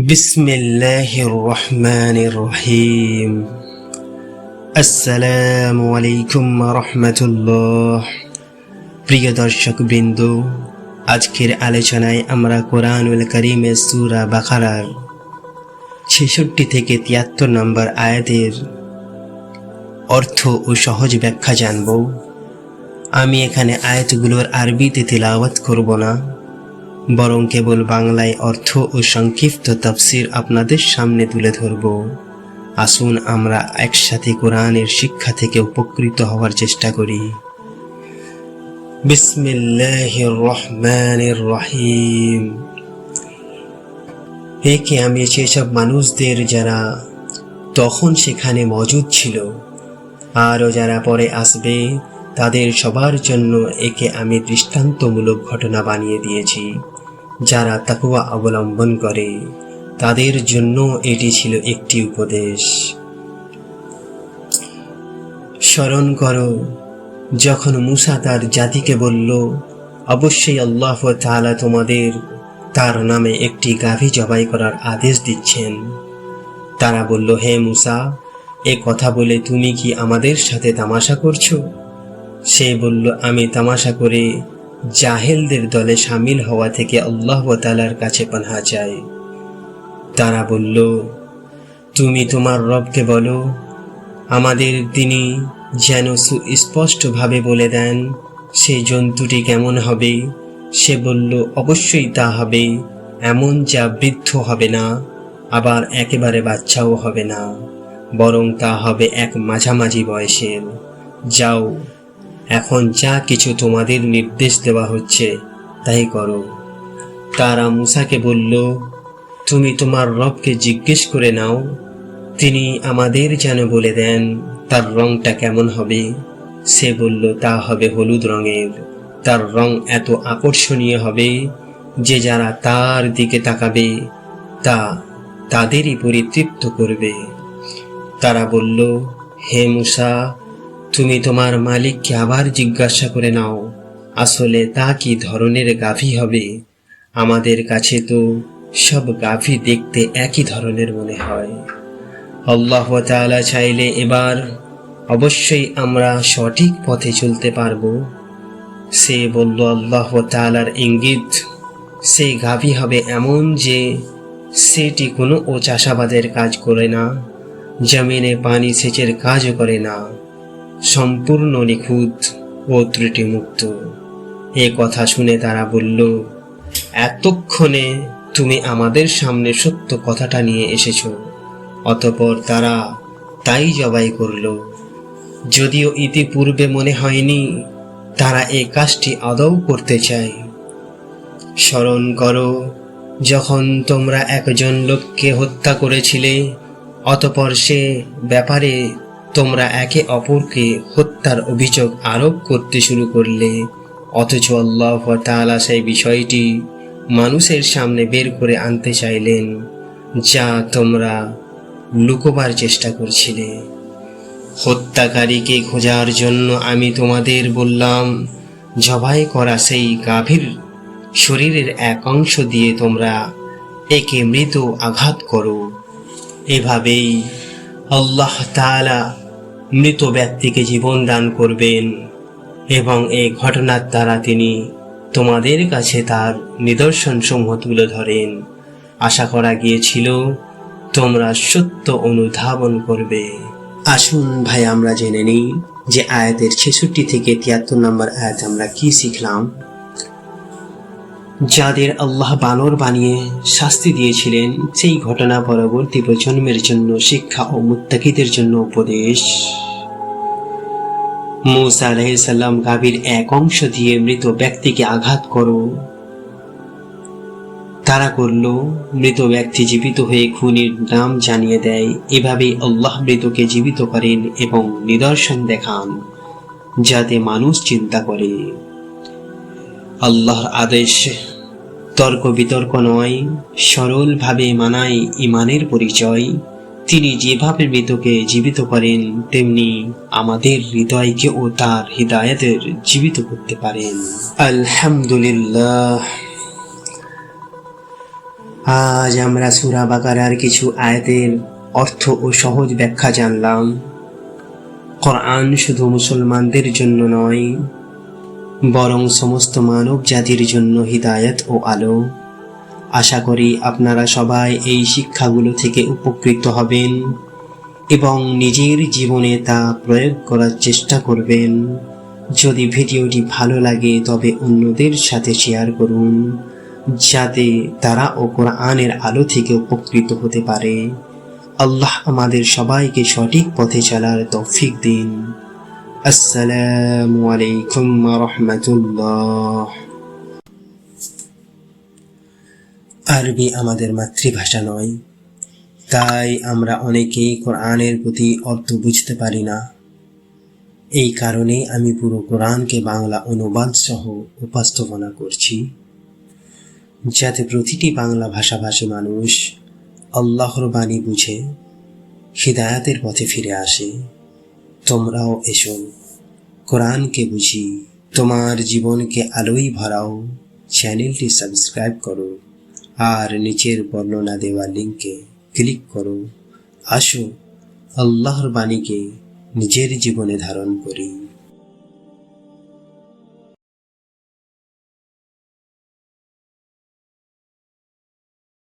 بسم الله الرحمن الرحيم السلام عليكم ورحمة الله প্রিয় দর্শক বিন্দু আজকের আলোচনায় আমরা কোরআনুল করিমের সুরা বাখারার ছেষট্টি থেকে তিয়াত্তর নম্বর আয়াতের অর্থ ও সহজ ব্যাখ্যা জানব আমি এখানে আয়াতগুলোর আরবিতে তিলাওয়াত করব না বরং কেবল বাংলায় অর্থ ও সংক্ষিপ্ত তাফসির আপনাদের সামনে তুলে ধরব। আসুন আমরা একসাথে কোরআনের শিক্ষা থেকে উপকৃত হওয়ার চেষ্টা করি। রহমানির রহিম। একে আমি সেসব মানুষদের যারা তখন সেখানে মজুদ ছিল, আরও যারা পরে আসবে, তাদের সবার জন্য একে আমি দৃষ্টান্তমূলক ঘটনা বানিয়ে দিয়েছি। যারা তাকুয়া অবলম্বন করে, তাদের জন্য এটি ছিল একটি উপদেশ। স্মরণ করো, যখন মুসা তার জাতিকে বলল, অবশ্যই আল্লাহ তাআলা তোমাদের তার নামে একটি গাভী জবাই করার আদেশ দিচ্ছেন। তারা বলল, হে মুসা, এ কথা বলে তুমি কি আমাদের সাথে তামাশা করছ? সে বলল, আমি তামাশা করে জাহেলদের দলে সামিল হওয়া থেকে আল্লাহ তালার কাছে পানহা চাই। তারা বলল, তুমি তোমার রবকে বলো, আমাদের তিনি যেন সুস্পষ্টভাবে বলে দেন, সে জন্তুটি কেমন হবে? সে বলল, অবশ্যই তা হবে, এমন যা বৃদ্ধ হবে না, আবার একেবারে বাচ্চাও হবে না, বরং তা হবে এক মাঝামাঝি বয়সের। যাও এখন যা কিছু তোমাদের নির্দেশ দেওয়া হচ্ছে, তাই করো। তারা মুসাকে বলল, তুমি তোমার রবকে জিজ্ঞেস করে নাও। তিনি আমাদের যেন বলে দেন, তার রংটা কেমন হবে? সে বলল, তা হবে হলুদ রঙের। তার রং এত আকর্ষণীয় হবে যে যারা তার দিকে তাকাবে, তা তাদেরই পরিতৃপ্ত করবে। তারা বলল, হে মুসা তুমি তোমার মালিককে আবার জিজ্ঞাসা করে নাও, আসলে তা কি ধরনের গাভী হবে? আমাদের কাছে তো সব গাভী দেখতে একই ধরনের মনে হয়। আল্লাহ তাআলা চাইলে এবার অবশ্যই আমরা সঠিক পথে চলতে পারব। সে বলল, আল্লাহ তাআলার ইঙ্গিত, সে গাভী হবে এমন যে সেটি কোনো ও চাষাবাদের কাজ করে না, জমিনে পানি সেচের কাজও করে না। সম্পূর্ণ নিখুঁত ও ত্রুটিমুক্ত। এ কথা শুনে তারা বলল, এতক্ষণে তুমি আমাদের সামনে সত্য কথাটা নিয়ে এসেছ। অতপর তারা তাই জবাই করল, যদিও ইতিপূর্বে মনে হয়নি, তারা এই কাজটি আদৌ করতে চায়। স্মরণ করো, যখন তোমরা একজন লোককে হত্যা করেছিলে, অতপর সে ব্যাপারে তোমরা একে অপরকে হত্যার অভিযোগ আরোপ করতে শুরু করলে, অথচ আল্লাহ তাআলা সেই বিষয়টি মানুষের সামনে বের করে আনতে চাইলেন, যা তোমরা লুকোবার চেষ্টা করছিলে। হত্যাকারীকে খোঁজার জন্য আমি তোমাদের বললাম, জবাই করা সেই গাভীর শরীরের এক অংশ দিয়ে তোমরা একে মৃত আঘাত করো। এভাবেই আল্লাহ তাআলা মৃত ব্যক্তিকে জীবন দান করবেন এবং এই ঘটনার দ্বারা তিনি তোমাদের কাছে তার নিদর্শন সমূহ তুলে ধরেন। আশা করা গিয়েছিল, তোমরা সত্য অনুধাবন করবে। আসুন ভাই, আমরা জেনে নিই যে আয়াতের ছেষট্টি থেকে তিয়াত্তর নম্বর আয়াত আমরা কি শিখলাম। যাদের আল্লাহ বানর বানিয়ে শাস্তি দিয়েছিলেন, সেই ঘটনা পরবর্তী প্রজন্মের জন্য শিক্ষা ও মুত্তাকিদের জন্য উপদেশ। মুসা আলাইসাল্লাম গাভীর এক অংশ দিয়ে মৃত ব্যক্তিকে আঘাত করো। তারা করল, মৃত ব্যক্তি জীবিত হয়ে খুনির নাম জানিয়ে দেয়। এভাবেই আল্লাহ মৃতকে জীবিত করেন এবং নিদর্শন দেখান, যাতে মানুষ চিন্তা করে। আল্লাহর আদেশ তর্ক বিতর্ক নয়, সরলভাবে মানায় ইমানের পরিচয়। তিনি যেভাবে মৃতকে জীবিত করেন, তেমনি আমাদের হৃদয়কে ও তার হৃদায়তের জীবিত করতে পারেন। আলহামদুলিল্লাহ। আজ আমরা সুরা বাকারার কিছু আয়াতের অর্থ ও সহজ ব্যাখ্যা জানলাম। কোরআন শুধু মুসলমানদের জন্য নয় বরং সমস্ত মানব জাতির জন্য হিদায়ত ও আলো। আশা করি আপনারা সবাই এই শিক্ষাগুলো থেকে উপকৃত হবেন এবং নিজের জীবনে তা প্রয়োগ করার চেষ্টা করবেন। যদি ভিডিওটি ভালো লাগে, তবে অন্যদের সাথে শেয়ার করুন, যাতে তারা ও কোরআনের আলো থেকে উপকৃত হতে পারে। আল্লাহ আমাদের সবাইকে সঠিক পথে চলার তৌফিক দিন। আসসালামু আলাইকুম রহমতুল্লাহ আরবি আমাদের মাতৃভাষা নয়, তাই আমরা অনেকেই কোরআনের প্রতি অর্থ বুঝতে পারি না। এই কারণে আমি পুরো কোরআনকে বাংলা অনুবাদ সহ উপস্থাপনা করছি। যাতে প্রতিটি বাংলা ভাষাভাষী মানুষ আল্লাহর বাণী বুঝে, হৃদায়াতের পথে ফিরে আসে। তোমরাও এসো। কোরআনকে বুঝি, তোমার জীবনকে আলোই ভরাও। চ্যানেলটি সাবস্ক্রাইব করো আর নিচের বর্ণনা দেওয়া লিঙ্কে ক্লিক করো। আসো, আল্লাহর বাণীকে নিজের জীবনে ধারণ করি।